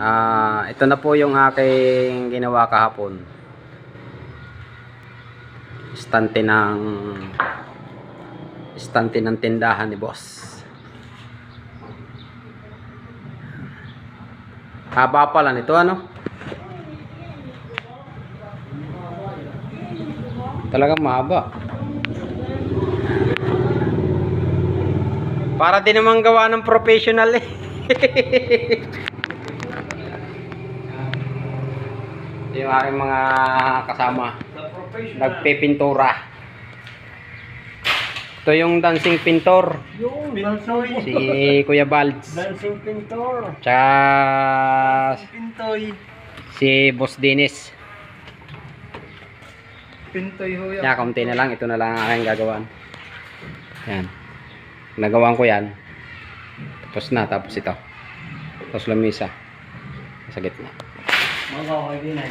Ah, ito na po yung aking ginawa kahapon. Istante ng istante ng tindahan ni boss. Haba pala nito ano? Talagang mahaba. Para din naman gawa ng professional eh. Ito yung aking mga kasama. Nagpipintura. Ito yung dancing pintor. Yung. Si Kuya Balds. Dancing pintor. Tsaka Pintoy. si Boss Dennis. Pintoy ho yan. Kaunti na lang. Ito na lang ang aking gagawin. Yan. Nagawan ko yan. Tapos na. Tapos ito. Tapos lamisa. Sa gitna. Mga kaibigan.